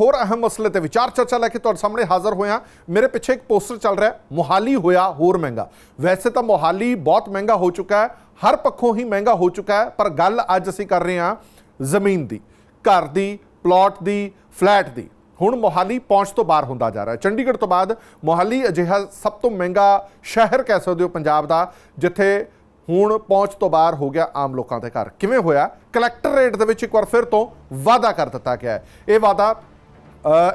ਹੋਰ ਅਹਿਮ ਮਸਲੇ ਤੇ ਵਿਚਾਰ ਚਰਚਾ ਲੈ ਕੇ ਤੁਹਾਡੇ ਸਾਹਮਣੇ ਹਾਜ਼ਰ ਹੋਇਆ। ਮੇਰੇ ਪਿੱਛੇ ਇੱਕ ਪੋਸਟਰ ਚੱਲ ਰਿਹਾ ਮੋਹਾਲੀ ਹੋਇਆ ਹੋਰ ਮਹਿੰਗਾ। ਵੈਸੇ ਤਾਂ ਮੋਹਾਲੀ ਬਹੁਤ ਮਹਿੰਗਾ ਹੋ ਚੁੱਕਾ ਹੈ, ਹਰ ਪੱਖੋਂ ਹੀ ਮਹਿੰਗਾ ਹੋ ਚੁੱਕਾ ਹੈ, ਪਰ ਗੱਲ ਅੱਜ ਅਸੀਂ ਕਰ ਰਹੇ ਹਾਂ ਜ਼ਮੀਨ ਦੀ, ਘਰ ਦੀ ਪਲਾਟ ਦੀ ਫਲੈਟ ਦੀ। ਹੁਣ ਮੋਹਾਲੀ ਪਹੁੰਚ ਤੋਂ ਬਾਹਰ ਹੁੰਦਾ ਜਾ ਰਿਹਾ ਹੈ। ਚੰਡੀਗੜ੍ਹ ਤੋਂ ਬਾਅਦ ਮੋਹਾਲੀ ਅਜਿਹਾ ਸਭ ਤੋਂ ਮਹਿੰਗਾ ਸ਼ਹਿਰ ਕਹਿ ਸਕਦੇ ਹੋ ਪੰਜਾਬ ਦਾ, ਜਿੱਥੇ ਹੁਣ ਪਹੁੰਚ ਤੋਂ ਬਾਹਰ ਹੋ ਗਿਆ ਆਮ ਲੋਕਾਂ ਦੇ ਘਰ। ਕਿਵੇਂ ਹੋਇਆ? ਕਲੈਕਟਰ ਰੇਟ ਦੇ ਵਿੱਚ ਇੱਕ ਵਾਰ ਫਿਰ ਤੋਂ ਵਾਅਦਾ ਕਰ ਦਿੱਤਾ ਗਿਆ ਹੈ। ਇਹ ਵਾਅਦਾ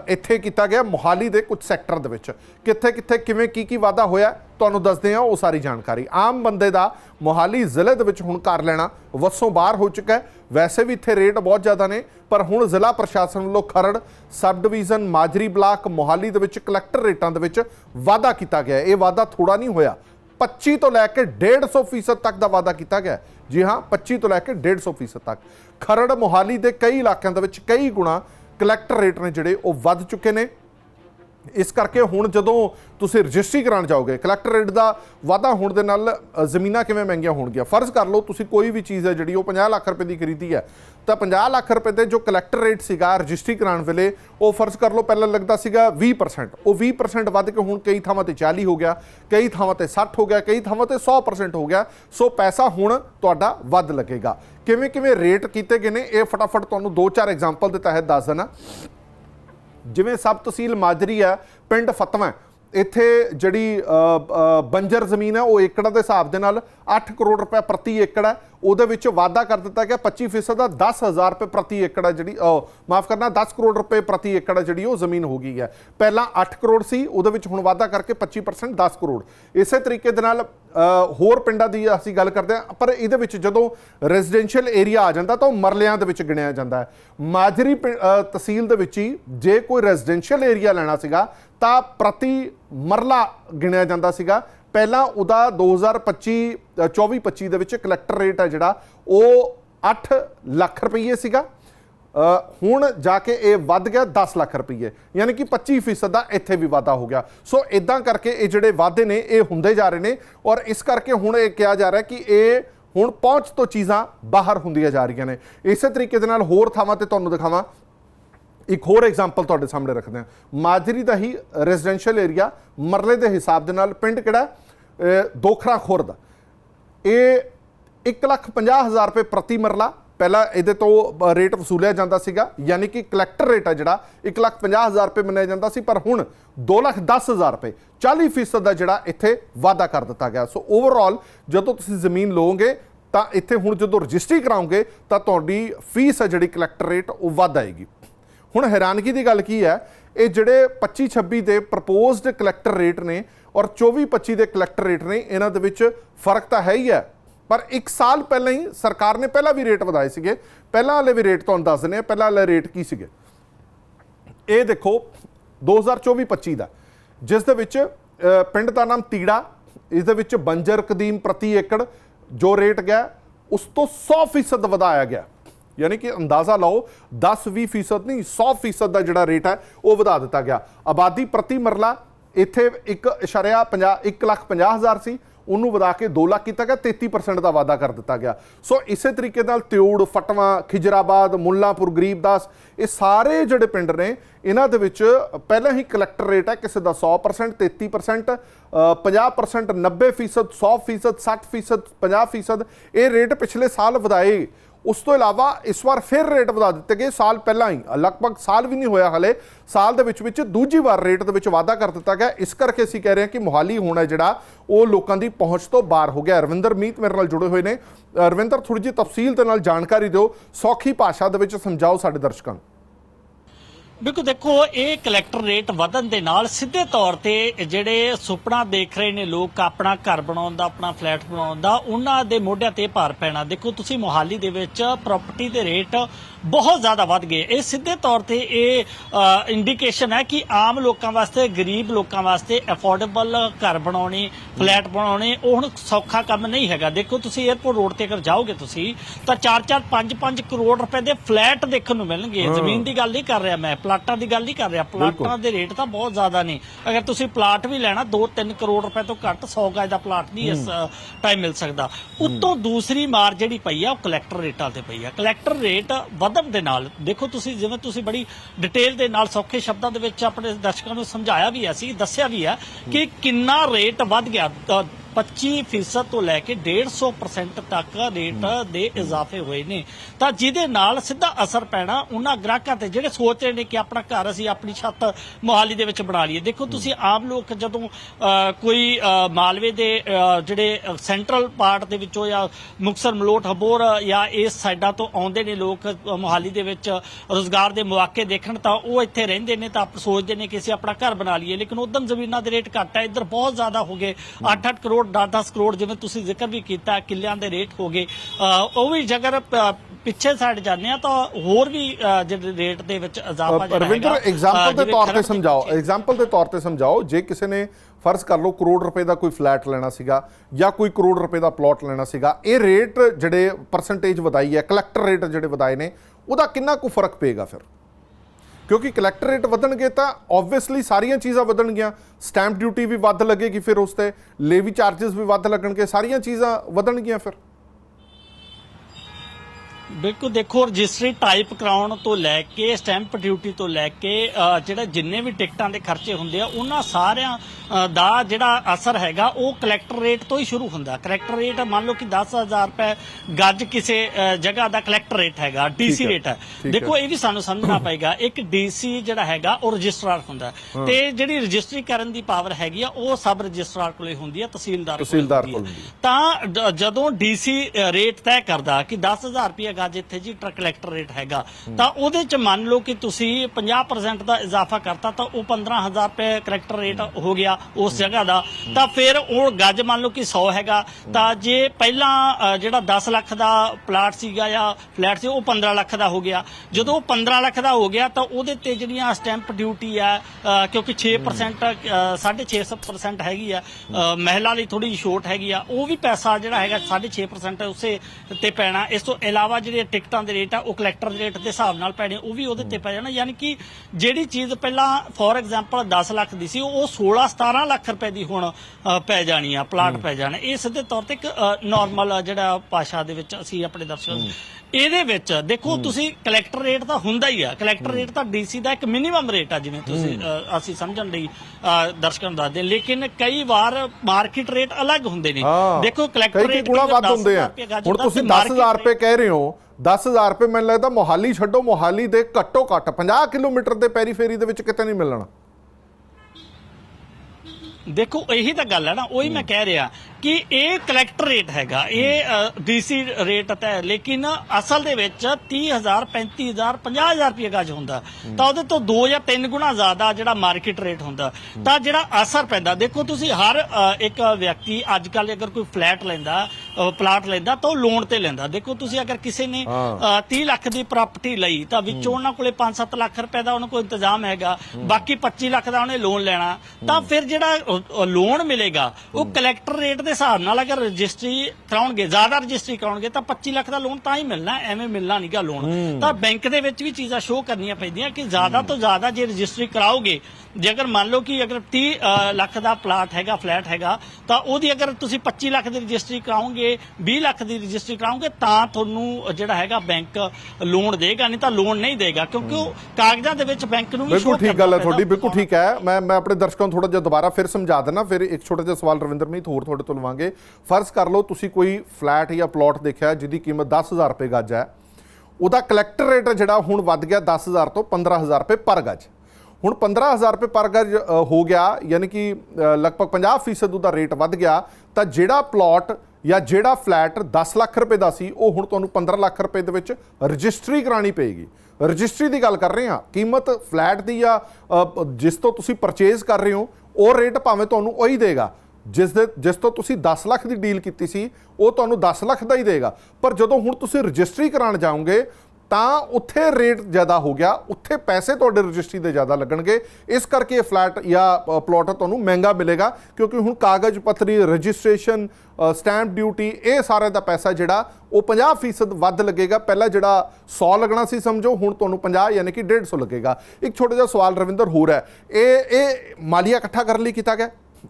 ਇੱਥੇ ਕੀਤਾ ਗਿਆ ਮੋਹਾਲੀ ਦੇ ਕੁਝ ਸੈਕਟਰ ਦੇ ਵਿੱਚ। ਕਿੱਥੇ ਕਿੱਥੇ, ਕਿਵੇਂ, ਕੀ ਕੀ ਵਾਅਦਾ ਹੋਇਆ, ਤੁਹਾਨੂੰ ਦੱਸਦੇ ਹਾਂ ਉਹ ਸਾਰੀ ਜਾਣਕਾਰੀ। ਆਮ ਬੰਦੇ ਦਾ ਮੋਹਾਲੀ ਜ਼ਿਲ੍ਹੇ ਦੇ ਵਿੱਚ ਹੁਣ ਕਰ ਲੈਣਾ ਵਸੋਂ ਬਾਹਰ ਹੋ ਚੁੱਕਾ ਹੈ। ਵੈਸੇ ਵੀ ਇੱਥੇ ਰੇਟ ਬਹੁਤ ਜ਼ਿਆਦਾ ਨੇ, ਪਰ ਹੁਣ ਜ਼ਿਲ੍ਹਾ ਪ੍ਰਸ਼ਾਸਨ ਵੱਲੋਂ Kharar sub division Majri block, Mohali ਦੇ ਵਿੱਚ ਕਲੈਕਟਰ ਰੇਟਾਂ ਦੇ ਵਿੱਚ ਵਾਅਦਾ ਕੀਤਾ ਗਿਆ ਇਹ ਵਾਅਦਾ ਥੋੜਾ ਨਹੀਂ ਹੋਇਆ। 25 ਤੋਂ ਲੈ ਕੇ 150 ਫੀਸਦ ਤੱਕ ਦਾ ਵਾਅਦਾ ਕੀਤਾ ਗਿਆ ਜੀ ਹਾਂ 25 ਤੋਂ ਲੈ ਕੇ 150 ਫੀਸਦ ਤੱਕ। ਖਰੜ, ਮੋਹਾਲੀ ਦੇ ਕਈ ਇਲਾਕਿਆਂ ਦੇ ਵਿੱਚ ਕਈ ਗੁਣਾ ਕਲੈਕਟਰ ਰੇਟ ਨੇ ਜਿਹੜੇ, ਉਹ ਵੱਧ ਚੁੱਕੇ ਨੇ। ਇਸ ਕਰਕੇ ਹੁਣ ਜਦੋਂ ਤੁਸੀਂ ਰਜਿਸਟਰੀ ਕਰਾਉਣ ਜਾਓਗੇ ਕਲੈਕਟਰ ਰੇਟ ਦਾ ਵਾਧਾ ਹੋਣ ਦੇ ਨਾਲ ਜ਼ਮੀਨਾਂ ਕਿਵੇਂ ਮਹਿੰਗੀਆਂ ਹੋਣਗੀਆਂ? ਫਰਜ਼ ਕਰ ਲਓ, ਤੁਸੀਂ ਕੋਈ ਵੀ ਚੀਜ਼ ਹੈ ਜਿਹੜੀ ਉਹ 50 ਲੱਖ ਰੁਪਏ ਦੀ ਖਰੀਦੀ ਹੈ ਤਾਂ 50 ਲੱਖ ਰੁਪਏ ਤੇ ਜੋ ਕਲੈਕਟਰ ਰੇਟ ਸੀਗਾ ਰਜਿਸਟਰੀ ਕਰਾਉਣ ਵੇਲੇ, ਉਹ ਫਰਜ਼ ਕਰ ਲਓ ਪਹਿਲਾਂ ਲੱਗਦਾ ਸੀਗਾ 20% ਉਹ 20% ਵੱਧ ਕੇ ਹੁਣ ਕਈ ਥਾਵਾਂ ਤੇ 40 ਹੋ ਗਿਆ, ਕਈ ਥਾਵਾਂ ਤੇ 60 ਹੋ ਗਿਆ, ਕਈ ਥਾਵਾਂ ਤੇ 100% ਹੋ ਗਿਆ। ਸੋ ਪੈਸਾ ਹੁਣ ਤੁਹਾਡਾ ਵੱਧ ਲੱਗੇਗਾ। ਕਿਵੇਂ ਕਿਵੇਂ ਰੇਟ ਕੀਤੇ ਗਏ ਨੇ, ਇਹ ਫਟਾਫਟ ਤੁਹਾਨੂੰ ਦੋ ਚਾਰ ਐਗਜ਼ਾਮਪਲ ਦੇ ਤਹਿਤ ਦੱਸ ਦੇਣਾ। ਜਿਵੇਂ ਸਬ ਤਹਿਸੀਲ ਮਾਜਰੀ ਹੈ, ਪਿੰਡ ਫਤਵਾ ਇੱਥੇ ਜਿਹੜੀ ਬੰਜਰ ਜ਼ਮੀਨ ਹੈ, ਉਹ ਏਕੜ ਦੇ ਹਿਸਾਬ ਦੇ ਨਾਲ 8 ਕਰੋੜ ਰੁਪਏ ਪ੍ਰਤੀ ਏਕੜ ਹੈ। ਉਹਦੇ ਵਿੱਚ ਵਾਅਦਾ ਕਰ ਦਿੱਤਾ ਗਿਆ 25% ਦਾ 10000 ਰੁਪਏ ਪ੍ਰਤੀ ਏਕੜ ਹੈ ਜਿਹੜੀ ਮਾਫ ਕਰਨਾ 10 ਕਰੋੜ ਰੁਪਏ ਪ੍ਰਤੀ ਏਕੜ ਹੈ ਜਿਹੜੀ ਉਹ ਜ਼ਮੀਨ ਹੋ ਗਈ ਹੈ। ਪਹਿਲਾਂ 8 ਕਰੋੜ ਸੀ, ਉਹਦੇ ਵਿੱਚ ਹੁਣ ਵਾਅਦਾ ਕਰਕੇ 25% 10 ਕਰੋੜ। ਇਸੇ ਤਰੀਕੇ ਦੇ ਨਾਲ ਹੋਰ ਪਿੰਡਾਂ ਦੀ ਅਸੀਂ ਗੱਲ ਕਰਦੇ ਹਾਂ, ਪਰ ਇਹਦੇ ਵਿੱਚ ਜਦੋਂ ਰੈਜ਼ੀਡੈਂਸ਼ੀਅਲ ਏਰੀਆ ਆ ਜਾਂਦਾ ਤਾਂ ਉਹ ਮਰਲਿਆਂ ਦੇ ਵਿੱਚ ਗਿਣਿਆ ਜਾਂਦਾ ਹੈ। ਮਾਜਰੀ ਪਿੰ- ਤਹਿਸੀਲ ਦੇ ਵਿੱਚ ਹੀ ਜੇ ਕੋਈ ਰੈਜ਼ੀਡੈਂਸ਼ੀਅਲ ਏਰੀਆ ਲੈਣਾ ਸੀਗਾ, ਤਾਂ ਪ੍ਰਤੀ ਮਰਲਾ ਗਿਣਿਆ ਜਾਂਦਾ ਸੀਗਾ। ਪਹਿਲਾਂ ਉਹਦਾ 2025 ਅ, 24 25 ਦੇ ਵਿੱਚ ਕਲੈਕਟਰ ਰੇਟ ਹੈ ਜਿਹੜਾ ਉਹ 8 ਲੱਖ ਰੁਪਏ ਸੀਗਾ। ਹੁਣ ਜਾ ਕੇ ਇਹ ਵੱਧ ਗਿਆ 10 ਲੱਖ ਰੁਪਏ ਯਾਨੀ ਕਿ 25% ਦਾ ਇੱਥੇ ਵੀ ਵਾਧਾ ਹੋ ਗਿਆ। ਸੋ ਇਦਾਂ ਕਰਕੇ ਇਹ ਜਿਹੜੇ ਵਾਧੇ ਨੇ ਇਹ ਹੁੰਦੇ ਜਾ ਰਹੇ ਨੇ ਔਰ ਇਸ ਕਰਕੇ ਹੁਣ ਇਹ ਕਿਹਾ ਜਾ ਰਿਹਾ ਕਿ ਇਹ ਹੁਣ ਪਹੁੰਚ ਤੋਂ ਚੀਜ਼ਾਂ ਬਾਹਰ ਹੁੰਦੀਆਂ ਜਾ ਰਹੀਆਂ ਨੇ। ਇਸੇ ਤਰੀਕੇ ਦੇ ਨਾਲ ਹੋਰ ਥਾਵਾਂ ਤੇ ਤੁਹਾਨੂੰ ਦਿਖਾਵਾਂ। ਇੱਕ ਹੋਰ ਐਗਜ਼ਾਮਪਲ ਤੁਹਾਡੇ ਸਾਹਮਣੇ ਰੱਖਦੇ ਹਾਂ। ਮਾਜਰੀ ਦਾ ਹੀ ਰੈਜ਼ੀਡੈਂਸ਼ੀਅਲ ਏਰੀਆ ਮਰਲੇ ਦੇ ਹਿਸਾਬ ਦੇ ਨਾਲ ਪਿੰਡ ਕਿਹੜਾ ਅਹ ਦੋਖਰਾ ਖੁਰਦ। ਇਹ 150000 ਰੁਪਏ ਪ੍ਰਤੀ ਮਰਲਾ। ਪਹਿਲਾਂ ਇਹਦੇ ਤੋਂ ਰੇਟ ਵਸੂਲਿਆ ਜਾਂਦਾ ਸੀਗਾ, ਯਾਨੀ ਕਿ ਕਲੈਕਟਰ ਰੇਟ ਆ ਜਿਹੜਾ 150000 ਰੁਪਏ ਮੰਨਿਆ ਜਾਂਦਾ ਸੀ, ਪਰ ਹੁਣ 210000 ਰੁਪਏ 40% ਦਾ ਜਿਹੜਾ ਇੱਥੇ ਵਾਅਦਾ ਕਰ ਦਿੱਤਾ ਗਿਆ। ਸੋ ਓਵਰਆਲ ਜਦੋਂ ਤੁਸੀਂ ਜ਼ਮੀਨ ਲਓਗੇ, ਤਾਂ ਇੱਥੇ ਹੁਣ ਜਦੋਂ ਰਜਿਸਟਰੀ ਕਰਾਉਂਗੇ ਤਾਂ ਤੁਹਾਡੀ ਫੀਸ ਆ ਜਿਹੜੀ ਕਲੈਕਟਰ ਰੇਟ ਉਹ ਵੱਧ ਆਏਗੀ। ਹੁਣ ਹੈਰਾਨਗੀ ਦੀ ਗੱਲ ਕੀ ਹੈ? ਇਹ ਜਿਹੜੇ 25 26 ਦੇ ਪ੍ਰਪੋਜ਼ਡ ਕਲੈਕਟਰ ਰੇਟ ਨੇ ਔਰ 24 25 ਦੇ ਕਲੈਕਟਰ ਰੇਟ ਨੇ, ਇਹਨਾਂ ਦੇ ਵਿੱਚ ਫ਼ਰਕ ਤਾਂ ਹੈ ਹੀ ਹੈ। ਪਰ 1 ਸਾਲ ਪਹਿਲਾਂ ਹੀ ਸਰਕਾਰ ਨੇ ਪਹਿਲਾਂ ਵੀ ਰੇਟ ਵਧਾਏ ਸੀਗੇ। ਪਹਿਲਾਂ ਵਾਲੇ ਵੀ ਰੇਟ ਤੁਹਾਨੂੰ ਦੱਸ ਦਿੰਦੇ ਆ ਪਹਿਲਾਂ ਵਾਲੇ ਰੇਟ ਕੀ ਸੀਗੇ? ਇਹ ਦੇਖੋ 2024-25 ਦਾ, ਜਿਸ ਦੇ ਵਿੱਚ ਪਿੰਡ ਦਾ ਨਾਮ ਤੀੜਾ, ਇਸ ਦੇ ਵਿੱਚ ਬੰਜਰ ਕਦੀਮ ਪ੍ਰਤੀ ਏਕੜ ਜੋ ਰੇਟ ਗਿਆ, ਉਸ ਤੋਂ 100% ਵਧਾਇਆ ਗਿਆ। ਯਾਨੀ ਕਿ ਅੰਦਾਜ਼ਾ ਲਾਓ 10-20% ਨਹੀਂ 100% ਦਾ ਜਿਹੜਾ ਰੇਟ ਹੈ ਉਹ ਵਧਾ ਦਿੱਤਾ ਗਿਆ। ਆਬਾਦੀ ਪ੍ਰਤੀ ਮਰਲਾ ਇੱਥੇ 1.50 1 ਲੱਖ 50 ਹਜ਼ਾਰ ਸੀ ਉਹਨੂੰ ਵਧਾ ਕੇ 2 ਲੱਖ ਕੀਤਾ ਗਿਆ 33% ਦਾ ਵਾਅਦਾ ਕਰ ਦਿੱਤਾ ਗਿਆ। ਸੋ ਇਸੇ ਤਰੀਕੇ ਨਾਲ ਤਿਉੜ ਫਟਵਾ ਖਿਜਰਾਬਾਦ ਮੁੱਲਾਂਪੁਰ ਗਰੀਬਦਾਸ ਇਹ ਸਾਰੇ ਜਿਹੜੇ ਪਿੰਡ ਨੇ ਇਹਨਾਂ ਦੇ ਵਿੱਚ ਪਹਿਲਾਂ ਹੀ ਕਲੈਕਟਰ ਰੇਟ ਹੈ ਕਿਸੇ ਦਾ 100% 33% ਅ, 50% 90% 100% 60% 50% ਇਹ ਰੇਟ ਪਿਛਲੇ ਸਾਲ ਵਧਾਏ। ਉਸ ਤੋਂ ਇਲਾਵਾ ਇਸ ਵਾਰ ਫਿਰ ਰੇਟ ਵਧਾ ਦਿੱਤੇ ਗਏ ਸਾਲ ਪਹਿਲਾਂ ਹੀ। ਲਗਭਗ ਸਾਲ ਵੀ ਨਹੀਂ ਹੋਇਆ ਹਲੇ। ਸਾਲ ਦੇ ਵਿੱਚ ਵਿੱਚ ਦੂਜੀ ਵਾਰ ਰੇਟ ਦੇ ਵਿੱਚ ਵਾਧਾ ਕਰ ਦਿੱਤਾ ਗਿਆ। ਇਸ ਕਰਕੇ ਅਸੀਂ ਕਹਿ ਰਹੇ ਹਾਂ ਕਿ ਮੋਹਾਲੀ ਹੋਣਾ ਜਿਹੜਾ ਉਹ ਲੋਕਾਂ ਦੀ ਪਹੁੰਚ ਤੋਂ ਬਾਹਰ ਹੋ ਗਿਆ। ਰਵਿੰਦਰ ਮੀਤ ਮੇਰੇ ਨਾਲ ਜੁੜੇ ਹੋਏ ਨੇ। ਅ, ਰਵਿੰਦਰ ਥੋੜੀ ਜਿਹੀ ਤਫਸੀਲ ਦੇ ਨਾਲ ਜਾਣਕਾਰੀ ਦਿਓ। ਸੌਖੀ ਭਾਸ਼ਾ ਦੇ ਵਿੱਚ ਸਮਝਾਓ ਸਾਡੇ ਦਰਸ਼ਕਾਂ ਨੂੰ। ਬਿਲਕੁਲ ਦੇਖੋ, ਇਹ ਕਲੈਕਟਰ ਰੇਟ ਵਧਣ ਦੇ ਨਾਲ ਸਿੱਧੇ ਤੌਰ ਤੇ ਜਿਹੜੇ ਸੁਪਨਾ ਦੇਖ ਰਹੇ ਨੇ ਲੋਕ ਆਪਣਾ ਘਰ ਬਣਾਉਣ ਦਾ, ਆਪਣਾ ਫਲੈਟ ਬਣਾਉਣ ਦਾ, ਉਹਨਾਂ ਦੇ ਮੋਢਿਆਂ ਤੇ ਭਾਰ ਪੈਣਾ। ਦੇਖੋ, ਤੁਸੀਂ ਮੋਹਾਲੀ ਦੇ ਵਿੱਚ ਪ੍ਰਾਪਰਟੀ ਦੇ ਰੇਟ ਬਹੁਤ ਜ਼ਿਆਦਾ ਵੱਧ ਗਏ। ਇਹ ਸਿੱਧੇ ਤੌਰ ਤੇ ਇਹ ਇੰਡੀਕੇਸ਼ਨ ਹੈ ਕਿ ਆਮ ਲੋਕਾਂ ਵਾਸਤੇ ਗਰੀਬ ਲੋਕਾਂ ਵਾਸਤੇ ਅਫੋਰਡੇਬਲ ਘਰ ਬਣਾਉਣੇ ਫਲੈਟ ਬਣਾਉਣੇ ਉਹ ਹੁਣ ਸੌਖਾ ਕੰਮ ਨਹੀਂ ਹੈਗਾ। ਦੇਖੋ ਤੁਸੀਂ 에어ਪੋਰਟ ਰੋਡ ਤੇ ਅਗਰ ਜਾਓਗੇ ਤੁਸੀਂ ਤਾਂ 4-4 5-5 ਕਰੋੜ ਰੁਪਏ ਦੇ ਫਲੈਟ ਦੇਖਣ ਨੂੰ ਮਿਲਣਗੇ। ਜ਼ਮੀਨ ਦੀ ਗੱਲ ਨਹੀਂ ਕਰ ਰਿਹਾ ਮੈਂ ਪਲਾਟਾਂ ਦੀ ਗੱਲ ਨਹੀਂ ਕਰ ਰਿਹਾ। ਪਲਾਟਾਂ ਦੇ ਰੇਟ ਤਾਂ ਬਹੁਤ ਜ਼ਿਆਦਾ ਨੇ। ਅਗਰ ਤੁਸੀਂ ਪਲਾਟ ਵੀ ਲੈਣਾ 2-3 ਕਰੋੜ ਰੁਪਏ ਤੋਂ ਘੱਟ 100 ਗਜ ਦਾ ਪਲਾਟ ਨਹੀਂ ਇਸ ਟਾਈਮ ਮਿਲ ਸਕਦਾ। ਉੱਤੋਂ ਦੂਸਰੀ ਮਾਰ ਜਿਹੜੀ ਪਈ ਆ ਉਹ ਕਲੈਕਟਰ ਰੇਟਾਂ ਤੇ ਪਈ ਆ। ਕਲੈਕਟਰ ਰੇਟ ਕਦਮ ਦੇ ਨਾਲ, ਦੇਖੋ ਤੁਸੀਂ ਜਿਵੇਂ ਤੁਸੀਂ ਬੜੀ ਡਿਟੇਲ ਦੇ ਨਾਲ ਸੌਖੇ ਸ਼ਬਦਾਂ ਦੇ ਵਿੱਚ ਆਪਣੇ ਦਰਸ਼ਕਾਂ ਨੂੰ ਸਮਝਾਇਆ ਵੀ ਹੈ ਸੀ ਦੱਸਿਆ ਵੀ ਹੈ ਕਿ ਕਿੰਨਾ ਰੇਟ ਵੱਧ ਗਿਆ 25% ਤੋਂ ਲੈ ਕੇ 150% ਤੱਕ ਰੇਟ ਦੇ ਇਜ਼ਾਫੇ ਹੋਏ ਨੇ। ਤਾਂ ਜਿਹਦੇ ਨਾਲ ਸਿੱਧਾ ਅਸਰ ਪੈਣਾ ਉਹਨਾਂ ਗ੍ਰਾਹਕਾਂ ਤੇ ਜਿਹੜੇ ਸੋਚ ਰਹੇ ਨੇ ਕਿ ਆਪਣਾ ਘਰ ਅਸੀਂ ਆਪਣੀ ਛੱਤ ਮੁਹਾਲੀ ਦੇ ਵਿੱਚ ਬਣਾ ਲਈਏ। ਦੇਖੋ ਤੁਸੀਂ ਆਮ ਲੋਕ ਜਦੋਂ ਕੋਈ ਮਾਲਵੇ ਦੇ ਜਿਹੜੇ ਸੈਂਟਰਲ ਪਾਰਟ ਦੇ ਵਿੱਚੋਂ ਜਾਂ ਮੁਕਸਰ ਮਲੋਟ ਹਬੋਰ ਜਾਂ ਇਸ ਸਾਈਡਾਂ ਤੋਂ ਆਉਂਦੇ ਨੇ ਲੋਕ ਮੁਹਾਲੀ ਦੇ ਵਿੱਚ ਰੋਜ਼ਗਾਰ ਦੇ ਮੌਕੇ ਦੇਖਣ ਤਾਂ ਉਹ ਇੱਥੇ ਰਹਿੰਦੇ ਨੇ ਤਾਂ ਆਪ ਸੋਚਦੇ ਨੇ ਕਿ ਅਸੀਂ ਆਪਣਾ ਘਰ ਬਣਾ ਲਈਏ। ਲੇਕਿਨ ਉਦੋਂ ਜ਼ਮੀਨਾਂ ਦੇ ਰੇਟ ਘੱਟ ਹੈ ਇੱਧਰ ਬਹੁਤ ਜ਼ਿਆਦਾ ਹੋ ਗਏ। 8-8 ਕਰੋੜ 10-10 ਕਰੋੜ ਜਿਵੇਂ ਤੁਸੀਂ ਜ਼ਿਕਰ ਵੀ ਕੀਤਾ ਕਿੱਲਿਆਂ ਦੇ ਰੇਟ ਹੋ ਗਏ। ਉਹ ਵੀ ਜੇਕਰ ਪਿੱਛੇ ਸਾਈਡ ਜਾਂਦੇ ਆ ਤਾਂ ਹੋਰ ਵੀ ਜਿਹੜੇ ਰੇਟ ਦੇ ਵਿੱਚ ਇਜ਼ਾਫਾ ਜਿਹੜਾ ਰਵਿੰਦਰ ਐਗਜ਼ਾਮਪਲ ਦੇ ਤੌਰ ਤੇ ਸਮਝਾਓ। ਐਗਜ਼ਾਮਪਲ ਦੇ ਤੌਰ ਤੇ ਸਮਝਾਓ ਜੇ ਕਿਸੇ ਨੇ ਫਰਜ਼ ਕਰ ਲਓ ਕਰੋੜ ਰੁਪਏ ਦਾ ਕੋਈ ਫਲੈਟ ਲੈਣਾ ਸੀਗਾ ਜਾਂ ਕੋਈ ਕਰੋੜ ਰੁਪਏ ਦਾ ਪਲਾਟ ਲੈਣਾ ਸੀਗਾ ਇਹ ਰੇਟ ਜਿਹੜੇ ਪਰਸੈਂਟੇਜ ਵਧਾਈ ਹੈ ਕਲੈਕਟਰ ਰੇਟ ਜਿਹੜੇ ਵਧਾਏ ਨੇ ਉਹਦਾ ਕਿੰਨਾ ਕੁ ਫ਼ਰਕ ਪਏਗਾ ਫਿਰ? ਕਿਉਂਕਿ ਕਲੈਕਟਰੇਟ ਵਧਣਗੇ ਤਾਂ ਆਬਵੀਅਸਲੀ ਸਾਰੀਆਂ ਚੀਜ਼ਾਂ ਵਧਣਗੀਆਂ। ਸਟੈਂਪ ਡਿਊਟੀ ਵੀ ਵੱਧ ਲੱਗੇਗੀ ਫਿਰ ਉਸ ਤੇ। ਲੇਵੀ ਚਾਰजेस ਵੀ ਵੱਧ ਲੱਗਣਗੇ। ਸਾਰੀਆਂ ਚੀਜ਼ਾਂ ਵਧਣਗੀਆਂ ਫਿਰ। ਬਿਲਕੁਲ ਦੇਖੋ ਰਜਿਸਟਰੀ ਟਾਈਪ ਕਰਾਉਣ ਤੋਂ ਲੈ ਕੇ ਸਟੈਂਪ ਡਿਊਟੀ ਤੋਂ ਲੈ ਕੇ ਅ, ਜਿਹੜਾ ਜਿੰਨੇ ਵੀ ਟਿਕਟਾਂ ਦੇ ਖਰਚੇ ਹੁੰਦੇ ਆ ਉਹਨਾਂ ਸਾਰਿਆਂ ਦਾ ਜਿਹੜਾ ਅਸਰ ਹੈਗਾ ਉਹ ਕਲੈਕਟਰ ਰੇਟ ਤੋਂ ਹੀ ਸ਼ੁਰੂ ਹੁੰਦਾ ਕਲੈਕਟਰ ਰੇਟ ਮੰਨ ਲਓ ਕਿ 10000 ਰੁਪਏ ਗੱਜ ਕਿਸੇ ਜਗ੍ਹਾ ਦਾ ਕਲੈਕਟਰ ਰੇਟ ਹੈਗਾ ਡੀਸੀ ਰੇਟ ਹੈ। ਦੇਖੋ ਇਹ ਵੀ ਸਾਨੂੰ ਸਮਝਣਾ ਪਏਗਾ ਇੱਕ ਡੀਸੀ ਜਿਹੜਾ ਹੈਗਾ ਉਹ ਰਜਿਸਟਰਾਰ ਹੁੰਦਾ। ਤੇ ਜਿਹੜੀ ਰਜਿਸਟਰੀ ਕਰਨ ਦੀ ਪਾਵਰ ਹੈਗੀ ਆ ਉਹ ਸਬ ਰਜਿਸਟਰਾਰ ਕੋਲੇ ਹੁੰਦੀ ਆ ਤਹਿਸੀਲਦਾਰ ਕੋਲੇ ਹੁੰਦੀ ਆ। ਤਾਂ ਜਦੋਂ ਡੀਸੀ ਰੇਟ ਤੈਅ ਕਰਦਾ ਕਿ 10000 ਰੁਪਏ ਗੱਜ ਇੱਥੇ ਜੀ ਟਰੱਕ ਕਲੈਕਟਰ ਰੇਟ ਹੈਗਾ ਤਾਂ ਉਹਦੇ ਚ ਮੰਨ ਲਓ ਕਿ ਤੁਸੀਂ 50% ਦਾ ਇਜ਼ਾਫਾ ਕਰਤਾ ਤਾਂ ਉਹ 15000 ਰੁਪਏ ਕਰੈਕਟਰ ਰੇਟ ਹੋ ਗਿਆ ਉਸ ਜਗ੍ਹਾ ਦਾ ਤਾਂ ਫਿਰ ਉਹ ਗੱਜ ਮੰਨ ਲਓ ਕਿ 100 ਹੈਗਾ। ਤਾਂ ਜੇ ਪਹਿਲਾਂ ਅ, ਜਿਹੜਾ 10 ਲੱਖ ਦਾ ਪਲਾਟ ਸੀਗਾ ਜਾਂ ਫਲੈਟ ਸੀ ਉਹ 15 ਲੱਖ ਦਾ ਹੋ ਗਿਆ। ਜਦੋਂ ਉਹ 15 ਲੱਖ ਦਾ ਹੋ ਗਿਆ ਤਾਂ ਉਹਦੇ ਤੇ ਜਿਹੜੀਆਂ ਸਟੈਂਪ ਡਿਊਟੀ ਆ ਅ, ਕਿਉਂਕਿ 6% ਅ, 6.5% ਹੈਗੀ ਆ ਅ, ਮਹਿਲਾ ਲਈ ਥੋੜੀ ਛੋਟ ਹੈਗੀ ਆ ਉਹ ਵੀ ਪੈਸਾ ਜਿਹੜਾ ਹੈਗਾ 6.5% ਉਸੇ ਤੇ ਪੈਣਾ। ਇਸ ਤੋਂ ਇਲਾਵਾ ਜਿਹੜੇ ਟਿਕਟਾਂ ਦੇ ਰੇਟ ਆ ਉਹ ਕਲੈਕਟਰ ਦੇ ਰੇਟ ਦੇ ਹਿਸਾਬ ਨਾਲ ਪੈਣੇ ਉਹ ਵੀ ਉਹਦੇ ਤੇ ਪੈ ਜਾਣਾ। ਯਾਨੀ ਕਿ ਜਿਹੜੀ ਚੀਜ਼ ਪਹਿਲਾਂ ਫੋਰ ਐਗਜ਼ਾਮਪਲ 10 ਲੱਖ ਦੀ ਸੀ ਉਹ 16 17 ਲੱਖ ਰੁਪਏ ਦੀ ਹੁਣ ਅ, ਪੈ ਜਾਣੀ ਆ ਪਲਾਟ ਪੈ ਜਾਣਾ। ਇਹ ਸਿੱਧੇ ਤੌਰ ਤੇ ਇੱਕ ਨਾਰਮਲ ਜਿਹੜਾ ਭਾਸ਼ਾ ਦੇ ਵਿੱਚ ਅਸੀਂ ਆਪਣੇ ਦਰਸ਼ਕਾਂ ਨੂੰ ਇਹਦੇ ਵਿੱਚ ਦੇਖੋ ਤੁਸੀਂ ਕਲੈਕਟਰ ਰੇਟ ਤਾਂ ਹੁੰਦਾ ਹੀ ਆ। ਕਲੈਕਟਰ ਰੇਟ ਤਾਂ ਡੀਸੀ ਦਾ ਇੱਕ ਮਿਨੀਮਮ ਰੇਟ ਆ ਜਿਵੇਂ ਤੁਸੀਂ ਅ, ਅਸੀਂ ਸਮਝਣ ਲਈ ਅ, ਦਰਸ਼ਕਾਂ ਨੂੰ ਦੱਸਦੇ ਹਾਂ। ਲੇਕਿਨ ਕਈ ਵਾਰ ਮਾਰਕੀਟ ਰੇਟ ਅਲੱਗ ਹੁੰਦੇ ਨੇ। ਹਾਂ। ਦੇਖੋ ਕਲੈਕਟਰ ਕਈ ਰੇਟ ਗੁਣਾ ਵੱਧ ਹੁੰਦੇ ਆ। 10,000 ਰੁਪਏ ਗੱਜ ਹੁਣ ਤੁਸੀਂ ਤੇ 10000 market ਰੁਪਏ ਕਹਿ ਰਹੇ ਹੋ 10000 ਰੁਪਏ ਮੈਨੂੰ ਲੱਗਦਾ ਮੋਹਾਲੀ ਛੱਡੋ। ਮੋਹਾਲੀ ਦੇ ਘੱਟੋ ਘੱਟ 50 ਕਿਲੋਮੀਟਰ ਦੇ ਪੈਰੀਫੇਰੀ ਦੇ ਵਿੱਚ ਕਿਤੇ ਨਹੀਂ ਮਿਲਣਾ। ਦੇਖੋ ਇਹੀ ਤਾਂ ਗੱਲ ਹੈ ਨਾ ਉਹੀ ਮੈਂ ਕਹਿ ਰਿਹਾ ਕਿ ਇਹ ਕਲੈਕਟਰ ਰੇਟ ਹੈਗਾ ਇਹ ਡੀਸੀ ਰੇਟ ਹੈ ਲੇਕਿਨ ਅਸਲ ਦੇ ਵਿੱਚ 30000 35000 50000 ਰੁਪਏ ਗੱਜ ਹੁੰਦਾ। ਤਾਂ ਉਹਦੇ ਤੋਂ 2 ਜਾਂ 3 ਗੁਣਾ ਜ਼ਿਆਦਾ ਜਿਹੜਾ ਮਾਰਕੀਟ ਰੇਟ ਹੁੰਦਾ। ਤਾਂ ਜਿਹੜਾ ਅਸਰ ਪੈਂਦਾ ਦੇਖੋ ਤੁਸੀਂ ਹਰ ਇੱਕ ਵਿਅਕਤੀ ਅੱਜ ਕੱਲ ਅਗਰ ਕੋਈ ਫਲੈਟ ਲੈਂਦਾ ਪਲਾਟ ਲੈਂਦਾ ਤਾਂ ਉਹ ਲੋਨ ਤੇ ਲੈਂਦਾ। ਦੇਖੋ ਤੁਸੀਂ ਅਗਰ ਕਿਸੇ ਨੇ ਹਾਂ। ਅ, 30 ਲੱਖ ਦੀ ਪ੍ਰਾਪਰਟੀ ਲਈ ਤਾਂ ਵਿੱਚੋਂ ਉਹਨਾਂ ਕੋਲੇ 5-7 ਲੱਖ ਰੁਪਏ ਦਾ ਉਹਨਾਂ ਕੋਲ ਇੰਤਜ਼ਾਮ ਹੈਗਾ ਬਾਕੀ 25 ਲੱਖ ਦਾ ਉਹਨੇ ਲੋਨ ਲੈਣਾ। ਤਾਂ ਫਿਰ ਜਿਹੜਾ ਲੋਨ ਮਿਲੇਗਾ ਉਹ ਕਲੈਕਟਰ ਰੇਟ ਦੇ ਹਿਸਾਬ ਨਾਲ ਅਗਰ ਰਜਿਸਟਰੀ ਕਰਾਉਣਗੇ ਜ਼ਿਆਦਾ ਰਜਿਸਟਰੀ ਕਰਾਉਣਗੇ ਤਾਂ 25 ਲੱਖ ਦਾ ਲੋਨ ਤਾਂ ਹੀ ਮਿਲਣਾ ਐਵੇਂ ਮਿਲਣਾ ਨਹੀਂਗਾ ਲੋਨ ਤਾਂ ਬੈਂਕ ਦੇ ਵਿੱਚ ਵੀ ਚੀਜ਼ਾਂ ਸ਼ੋਅ ਕਰਨੀਆਂ ਪੈਂਦੀਆਂ ਕਿ ਜ਼ਿਆਦਾ ਤੋਂ ਜ਼ਿਆਦਾ ਜੇ ਰਜਿਸਟਰੀ ਕਰਾਓਗੇ ਜੇ ਅਗਰ ਮੰਨ ਲਓ ਕਿ ਅਗਰ 30 ਅ, ਲੱਖ ਦਾ ਪਲਾਟ ਹੈਗਾ ਫਲੈਟ ਹੈਗਾ ਤਾਂ ਉਹਦੀ ਅਗਰ ਤੁਸੀਂ 25 ਲੱਖ ਦੀ ਰਜਿਸਟਰੀ ਕਰਾਓਗੇ 20 ਲੱਖ ਦੀ ਰਜਿਸਟਰੀ ਕਰਾਓਗੇ ਤਾਂ ਤੁਹਾਨੂੰ ਜਿਹੜਾ ਹੈਗਾ ਬੈਂਕ ਲੋਨ ਦੇਗਾ ਨਹੀਂ ਤਾਂ ਲੋਨ ਨਹੀਂ ਦੇਗਾ ਕਿਉਂਕਿ ਉਹ ਕਾਗਜ਼ਾਂ ਦੇ ਵਿੱਚ ਬੈਂਕ ਨੂੰ ਵੀ ਬਿਲਕੁਲ ਠੀਕ ਗੱਲ ਹੈ ਤੁਹਾਡੀ। ਬਿਲਕੁਲ ਠੀਕ ਹੈ। ਮੈਂ ਮੈਂ ਆਪਣੇ ਦਰਸ਼ਕਾਂ ਨੂੰ ਥੋੜਾ ਜਿਹਾ ਦੁਬਾਰਾ ਫਿਰ ਸਮਝਾ ਦੇਣਾ ਫਿਰ ਇੱਕ ਛੋਟਾ ਜਿਹਾ ਸਵਾਲ ਰਵਿੰਦਰਮੀਤ ਹੋਰ ਤੁਹਾਡੇ ਤੋਂ ਲਵਾਂਗੇ ਫਰਜ਼ ਕਰ ਲਓ ਤੁਸੀਂ ਕੋਈ ਫਲੈਟ ਜਾਂ ਪਲਾਟ ਦੇਖਿਆ ਜਿਹਦੀ ਕੀਮਤ 10000 ਰੁਪਏ ਗੱਜ ਹੈ। ਉਹਦਾ ਕਲੈਕਟਰ ਰੇਟ ਜਿਹੜਾ ਹੁਣ ਵੱਧ ਗਿਆ 10000 ਤੋਂ 15000 ਰੁਪਏ ਪਰ ਗੱਜ। ਹੁਣ 15000 ਰੁਪਏ ਪਰ ਗੱਜ ਹੋ ਗਿਆ, ਯਾਨੀ ਕਿ ਲਗਭਗ 50% ਉਹਦਾ ਰੇਟ ਵੱਧ ਗਿਆ, ਤਾਂ ਜਿਹੜਾ ਪਲਾਟ ਜਾਂ ਜਿਹੜਾ ਫਲੈਟ 10 ਲੱਖ ਰੁਪਏ ਦਾ ਸੀ, ਉਹ ਹੁਣ ਤੁਹਾਨੂੰ 15 ਲੱਖ ਰੁਪਏ ਦੇ ਵਿੱਚ ਰਜਿਸਟਰੀ ਕਰਾਣੀ ਪਏਗੀ। ਰਜਿਸਟਰੀ ਦੀ ਗੱਲ ਕਰ ਰਹੇ ਹਾਂ, ਕੀਮਤ ਫਲੈਟ ਦੀ ਜਾਂ ਜਿਸ ਤੋਂ ਤੁਸੀਂ ਪਰਚੇਜ਼ ਕਰ ਰਹੇ ਹੋ, ਉਹ ਰੇਟ ਭਾਵੇਂ ਤੁਹਾਨੂੰ ਉਹੀ ਦੇਗਾ। ਜਿਸ ਦੇ ਜਿਸ ਤੋਂ ਤੁਸੀਂ 10 ਲੱਖ ਦੀ ਡੀਲ ਕੀਤੀ ਸੀ, ਉਹ ਤੁਹਾਨੂੰ 10 ਲੱਖ ਦਾ ਹੀ ਦੇਗਾ। ਪਰ ਜਦੋਂ ਹੁਣ ਤੁਸੀਂ ਰਜਿਸਟਰੀ ਕਰਾਉਣ ਜਾਓਗੇ, ਤਾਂ ਉੱਥੇ ਰੇਟ ਜ਼ਿਆਦਾ ਹੋ ਗਿਆ, ਉੱਥੇ ਪੈਸੇ ਤੁਹਾਡੇ ਰਜਿਸਟਰੀ ਦੇ ਜ਼ਿਆਦਾ ਲੱਗਣਗੇ। ਇਸ ਕਰਕੇ ਇਹ ਫਲੈਟ ਜਾਂ ਪਲਾਟ ਤੁਹਾਨੂੰ ਮਹਿੰਗਾ ਮਿਲੇਗਾ, ਕਿਉਂਕਿ ਹੁਣ ਕਾਗਜ਼ ਪੱਤਰੀ, ਰਜਿਸਟ੍ਰੇਸ਼ਨ ਸਟੈਂਪ ਡਿਊਟੀ, ਇਹ ਸਾਰੇ ਦਾ ਪੈਸਾ ਜਿਹੜਾ, ਉਹ 50% ਵੱਧ ਲੱਗੇਗਾ। ਪਹਿਲਾਂ ਜਿਹੜਾ 100 ਲੱਗਣਾ ਸੀ, ਸਮਝੋ, ਹੁਣ ਤੁਹਾਨੂੰ 50 ਯਾਨੀ ਕਿ 150 ਲੱਗੇਗਾ। ਇੱਕ ਛੋਟਾ ਜਿਹਾ ਸਵਾਲ ਰਵਿੰਦਰ, ਹੋਰ ਹੈ। ਇਹ ਇਹ ਮਾਲੀਆ ਇਕੱਠਾ ਕਰਨ ਲਈ ਕੀਤਾ ਗਿਆ?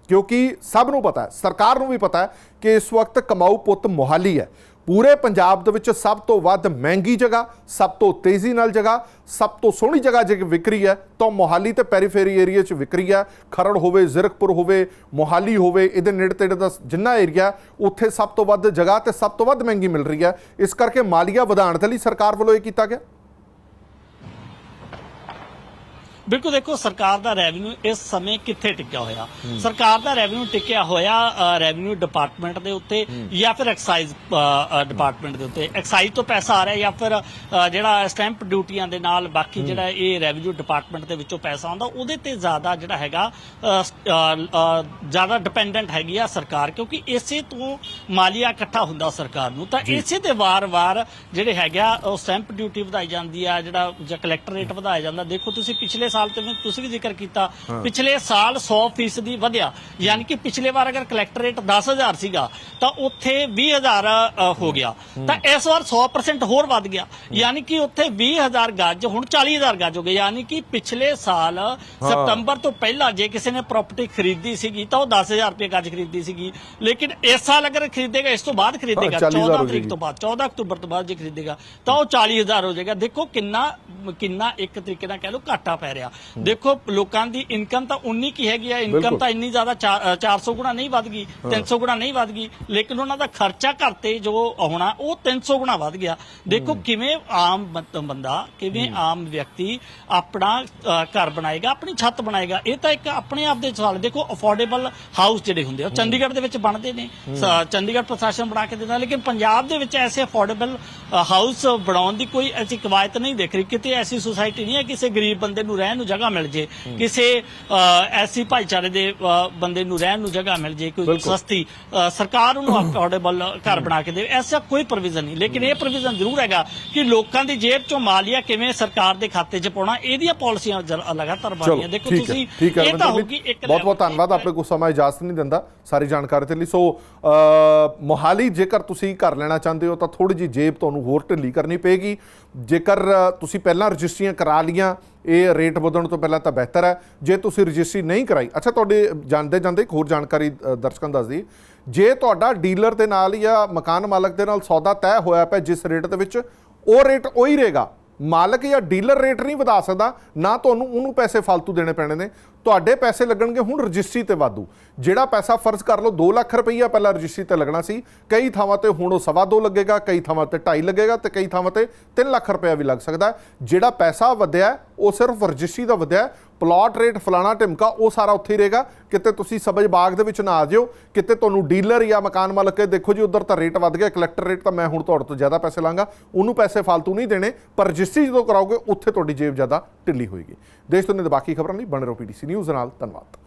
ਕਿਉਂਕਿ ਸਭ ਨੂੰ ਪਤਾ ਹੈ, ਸਰਕਾਰ ਨੂੰ ਵੀ ਪਤਾ ਹੈ ਕਿ ਇਸ ਵਕਤ ਕਮਾਊ ਪੁੱਤ ਮੋਹਾਲੀ ਹੈ। ਪੂਰੇ ਪੰਜਾਬ ਦੇ ਵਿੱਚ ਸਭ ਤੋਂ ਵੱਧ ਮਹਿੰਗੀ ਜਗ੍ਹਾ, ਸਭ ਤੋਂ ਤੇਜ਼ੀ ਨਾਲ ਜਗ੍ਹਾ, ਸਭ ਤੋਂ ਸੋਹਣੀ ਜਗ੍ਹਾ ਜੇ ਵਿਕਰੀ ਹੈ, ਤਾਂ ਮੋਹਾਲੀ ਤੇ ਪੈਰੀਫੇਰੀ ਏਰੀਆ 'ਚ ਵਿਕਰੀ ਹੈ। ਖਰੜ ਹੋਵੇ, ਜ਼ੀਰਕਪੁਰ ਹੋਵੇ, ਮੋਹਾਲੀ ਹੋਵੇ, ਇਹਦੇ ਨੇੜੇ ਤੇੜੇ ਦਾ ਜਿੰਨਾ ਏਰੀਆ ਉੱਥੇ ਸਭ ਤੋਂ ਵੱਧ ਜਗ੍ਹਾ ਤੇ ਸਭ ਤੋਂ ਵੱਧ ਮਹਿੰਗੀ ਮਿਲ ਰਹੀ ਹੈ। ਇਸ ਕਰਕੇ ਮਾਲੀਆ ਵਧਾਉਣ ਦੇ ਲਈ ਸਰਕਾਰ ਵੱਲੋਂ ਇਹ ਕੀਤਾ ਗਿਆ। ਬਿਲਕੁਲ ਦੇਖੋ ਸਰਕਾਰ ਦਾ ਰੈਵਨਿਊ ਇਸ ਸਮੇਂ ਕਿੱਥੇ ਟਿਕਿਆ ਹੋਇਆ? ਸਰਕਾਰ ਦਾ ਰੈਵਨਿਊ ਟਿਕਿਆ ਹੋਇਆ ਰੈਵਨਿਊ ਡਿਪਾਰਟਮੈਂਟ ਦੇ ਉੱਤੇ ਜਾਂ ਫਿਰ ਐਕਸਾਈਜ਼ ਡਿਪਾਰਟਮੈਂਟ ਦੇ ਉੱਤੇ? ਐਕਸਾਈਜ਼ ਤੋਂ ਪੈਸਾ ਆ ਰਿਹਾ ਜਾਂ ਫਿਰ ਜਿਹੜਾ ਸਟੈਂਪ ਡਿਊਟੀਆਂ ਦੇ ਨਾਲ ਬਾਕੀ ਜਿਹੜਾ ਇਹ ਰੈਵਨਿਊ ਡਿਪਾਰਟਮੈਂਟ ਦੇ ਵਿੱਚੋਂ ਪੈਸਾ ਆਉਂਦਾ ਉਹਦੇ ਤੇ ਜ਼ਿਆਦਾ ਜਿਹੜਾ ਹੈਗਾ ਜ਼ਿਆਦਾ ਡਿਪੈਂਡੈਂਟ ਹੈਗੀ ਆ ਸਰਕਾਰ ਕਿਉਂਕਿ ਇਸੇ ਤੋਂ ਮਾਲੀਆ ਇਕੱਠਾ ਹੁੰਦਾ ਸਰਕਾਰ ਨੂੰ। ਤਾਂ ਇਸੇ ਤੇ ਵਾਰ-ਵਾਰ ਜਿਹੜੇ ਹੈਗਾ ਉਹ ਸਟੈਂਪ ਡਿਊਟੀ ਵਧਾਈ ਜਾਂਦੀ ਆ ਜਿਹੜਾ ਜਾਂ ਕਲੈਕਟਰ ਰੇਟ ਵਧਾਇਆ ਜਾਂਦਾ। ਦੇਖੋ ਤੁਸੀਂ ਪਿਛਲੇ ਸਾਲ ਤੇ ਵੀ ਤੁਸੀਂ ਵੀ ਜ਼ਿਕਰ ਕੀਤਾ ਪਿਛਲੇ ਸਾਲ 100% ਵਧਿਆ। ਯਾਨੀ ਕਿ ਪਿਛਲੇ ਵਾਰ ਅਗਰ ਕਲੈਕਟਰ ਰੇਟ 10000 ਸੀਗਾ ਤਾਂ ਉੱਥੇ 20000 ਅ, ਹੋ ਗਿਆ। ਤਾਂ ਇਸ ਵਾਰ 100% ਹੋਰ ਵੱਧ ਗਿਆ। ਯਾਨੀ ਕਿ ਉੱਥੇ 20000 ਗੱਜ ਹੁਣ 40000 ਗੱਜ ਹੋ ਗਏ। ਯਾਨੀ ਕਿ ਪਿਛਲੇ ਸਾਲ ਸਤੰਬਰ ਤੋਂ ਪਹਿਲਾਂ ਜੇ ਕਿਸੇ ਨੇ ਪ੍ਰਾਪਰਟੀ ਖਰੀਦੀ ਸੀਗੀ ਤਾਂ ਉਹ 10000 ਰੁਪਏ ਗੱਜ ਖਰੀਦੀ ਸੀਗੀ। ਲੇਕਿਨ ਇਸ ਸਾਲ ਅਗਰ ਖਰੀਦੇਗਾ ਇਸ ਤੋਂ ਬਾਅਦ ਖਰੀਦੇਗਾ 40,000 14 ਹੋ ਤਰੀਕ। ਤੋਂ ਬਾਅਦ 14 ਅਕਤੂਬਰ ਤੋਂ ਬਾਅਦ ਜੇ ਖਰੀਦੇਗਾ ਤਾਂ ਉਹ 40000 ਹੋ ਜਾਏਗਾ। ਦੇਖੋ ਕਿੰਨਾ ਕਿੰਨਾ ਇੱਕ ਤਰੀਕੇ ਨਾਲ ਕਹਿ ਲਓ ਘਾਟਾ ਪੈ ਰਿਹਾ। ਦੇਖੋ ਲੋਕਾਂ ਦੀ ਇਨਕਮ ਤਾਂ ਉਨੀ ਕੀ ਹੈਗੀ ਆ। ਇਨਕਮ। ਤਾਂ ਇੰਨੀ ਜ਼ਿਆਦਾ ਚਾ- ਅ, 400 ਗੁਣਾ ਨਹੀਂ ਵੱਧ ਗਈ 300 ਗੁਣਾ ਨਹੀਂ ਵੱਧ ਗਈ ਲੇਕਿਨ ਉਹਨਾਂ ਦਾ ਖਰਚਾ ਘਰ ਤੇ ਜੋ ਆਉਣਾ ਉਹ 300 ਗੁਣਾ ਵੱਧ ਗਿਆ। ਦੇਖੋ ਕਿਵੇਂ ਆਮ ਬੰਦ- ਕਿਵੇਂ ਆਮ ਵਿਅਕਤੀ ਆਪਣਾ ਘਰ ਬਣਾਏਗਾ ਆਪਣੀ ਛੱਤ ਬਣਾਏਗਾ ਇਹ ਤਾਂ ਇੱਕ ਆਪਣੇ ਆਪ ਦੇ ਸਵਾਲ ਦੇਖੋ ਅਫੋਰਡੇਬਲ ਹਾਊਸ ਜਿਹੜੇ ਹੁੰਦੇ ਆ ਚੰਡੀਗੜ੍ਹ ਦੇ ਵਿੱਚ ਬਣਦੇ ਨੇ। ਚੰਡੀਗੜ੍ਹ ਪ੍ਰਸ਼ਾਸਨ ਬਣਾ ਕੇ ਦਿੰਦਾ ਲੇਕਿਨ ਪੰਜਾਬ ਦੇ ਵਿੱਚ ਐਸੇ ਅਫੋਰਡੇਬਲ ਹਾਊਸ ਬਣਾਉਣ ਦੀ ਕੋਈ ਐਸੀ ਕਵਾਇਤ ਨਹੀਂ ਦੇਖ ਰਹੀ। ਕਿਤੇ ਐਸੀ ਸੁਸਾਇਟੀ ਨਹੀਂ ਹੈ ਕਿਸੇ ਗਰੀਬ ਬੰਦੇ ਨੂੰ ਰਹਿਣ ਨੂੰ ਜਗ੍ਹਾ ਮਿਲ ਜੇ ਕਿਸੇ ਐਸੀ ਭਾਈਚਾਰੇ ਦੇ ਬੰਦੇ ਨੂੰ ਰਹਿਣ ਨੂੰ ਜਗ੍ਹਾ ਮਿਲ ਜੇ ਕੋਈ। ਸਸਤੀ ਸਰਕਾਰ ਉਹਨੂੰ ਅਫੋਰਡੇਬਲ ਘਰ ਬਣਾ ਕੇ ਦੇਵੇ ਐਸਾ ਕੋਈ ਪ੍ਰੋਵੀਜ਼ਨ ਨਹੀਂ। ਲੇਕਿਨ ਇਹ ਪ੍ਰੋਵੀਜ਼ਨ ਜ਼ਰੂਰ ਹੈਗਾ ਕਿ ਲੋਕਾਂ ਦੀ ਜੇਬ ਚੋਂ ਮਾਲੀਆ ਕਿਵੇਂ ਸਰਕਾਰ ਦੇ ਖਾਤੇ 'ਚ ਪਾਉਣਾ ਇਹਦੀਆਂ ਪਾਲਿਸੀਆਂ ਲਗਾਤਾਰ ਬਣਦੀਆਂ। ਦੇਖੋ ਤੁਸੀਂ ਇਹ ਤਾਂ ਹੋਗੀ ਇੱਕ ਬਹੁਤ ਬਹੁਤ ਧੰਨਵਾਦ ਆਪਣੇ ਕੋਲ ਸਮਾਂ ਇਜਾਜ਼ਤ ਨਹੀਂ ਦਿੰਦਾ ਸਾਰੀ ਜਾਣਕਾਰੀ ਦੇ ਲਈ। ਸੋ ਮੋਹਾਲੀ ਜੇਕਰ ਤੁਸੀਂ ਘਰ ਲੈਣਾ ਚਾਹੁੰਦੇ ਹੋ ਤਾਂ ਥੋੜੀ ਜੀ ਜੇਬ ਤੁਹਾਨੂੰ ਹੋਰ ਢਿੱਲੀ ਕਰਨੀ ਪਏਗੀ। ਜੇਕਰ ਤੁਸੀਂ ਪਹਿਲਾਂ ਰਜਿਸਟਰੀਆਂ ਕਰਾ ਲੀਆਂ ਇਹ ਰੇਟ ਵਧਣ ਤੋਂ ਪਹਿਲਾਂ ਤਾਂ ਬਿਹਤਰ ਹੈ। ਜੇ ਤੁਸੀਂ ਰਜਿਸਟਰੀ ਨਹੀਂ ਕਰਾਈ, ਅੱਛਾ, ਤੁਹਾਡੇ ਜਾਣਦੇ ਜਾਂਦੇ ਇੱਕ ਹੋਰ ਜਾਣਕਾਰੀ ਦਰਸ਼ਕਾਂ ਨੂੰ ਦੱਸਦੀ ਜੇ ਤੁਹਾਡਾ ਡੀਲਰ ਦੇ ਨਾਲ ਜਾਂ ਮਕਾਨ ਮਾਲਕ ਦੇ ਨਾਲ ਸੌਦਾ ਤੈਅ ਹੋਇਆ ਪਿਆ ਜਿਸ ਰੇਟ ਦੇ ਵਿੱਚ, ਉਹ ਰੇਟ ਉਹੀ ਰਹੇਗਾ। ਮਾਲਕ ਜਾਂ ਡੀਲਰ ਰੇਟ ਨਹੀਂ ਵਧਾ ਸਕਦਾ, ਨਾ ਤੁਹਾਨੂੰ ਉਹਨੂੰ ਪੈਸੇ ਫालतू ਦੇਣੇ ਪੈਣੇ ਨੇ। ਤੁਹਾਡੇ ਪੈਸੇ ਲੱਗਣਗੇ ਹੁਣ ਰਜਿਸਟਰੀ ਤੇ ਵਾਧੂ। ਜਿਹੜਾ ਪੈਸਾ ਫਰਜ਼ ਕਰ ਲਓ 2 ਲੱਖ ਰੁਪਈਆ ਪਹਿਲਾਂ ਰਜਿਸਟਰੀ ਤੇ ਲੱਗਣਾ ਸੀ। ਕਈ ਥਾਵਾਂ ਤੇ ਹੁਣ ਉਹ ਸਵਾ ਦੋ ਲੱਗੇਗਾ, ਕਈ ਥਾਵਾਂ ਤੇ 2.5 ਲੱਗੇਗਾ ਤੇ ਕਈ ਥਾਵਾਂ ਤੇ 3 ਲੱਖ ਰੁਪਇਆ ਵੀ ਲੱਗ ਸਕਦਾ। ਜਿਹੜਾ ਪੈਸਾ ਵਧਿਆ, ਉਹ ਸਿਰਫ ਰਜਿਸਟਰੀ ਦਾ ਵਧਿਆ। ਪਲਾਟ ਰੇਟ ਫਲਾਣਾ ਢਿਮਕਾ, ਉਹ ਸਾਰਾ ਉੱਥੇ ਹੀ ਰਹੇਗਾ। ਕਿਤੇ ਤੁਸੀਂ ਸਬਜ ਬਾਗ ਦੇ ਵਿੱਚ ਨਾ ਆ ਜਿਓ ਕਿਤੇ ਤੁਹਾਨੂੰ ਡੀਲਰ ਜਾਂ ਮਕਾਨ ਮਾਲਕ ਕਹੇ, ਦੇਖੋ ਜੀ, ਉਧਰ ਤਾਂ ਰੇਟ ਵੱਧ ਗਿਆ ਕਲੈਕਟਰ ਰੇਟ ਤਾਂ ਮੈਂ ਹੁਣ ਤੁਹਾਡੇ ਤੋਂ ਜ਼ਿਆਦਾ ਪੈਸੇ ਲਾਂਗਾ। ਉਹਨੂੰ ਪੈਸੇ ਫालतू ਨਹੀਂ ਦੇਣੇ, ਪਰ ਰਜਿਸਟਰੀ ਜਦੋਂ ਕਰਾਓਗੇ, ਉੱਥੇ ਤੁਹਾਡੀ ਜੇਬ ਜ਼ਿਆਦਾ ਢਿੱਲੀ ਹੋਏਗੀ। ਦੇਸ਼ ਤੋਂ ਨੇ ਬਾਕੀ ਖਬਰਾਂ ਲਈ ਬਣੇ ਰਹੋ ਪੀਟੀਸੀ ਨਿਊਜ਼ ਨਾਲ, ਧੰਨਵਾਦ।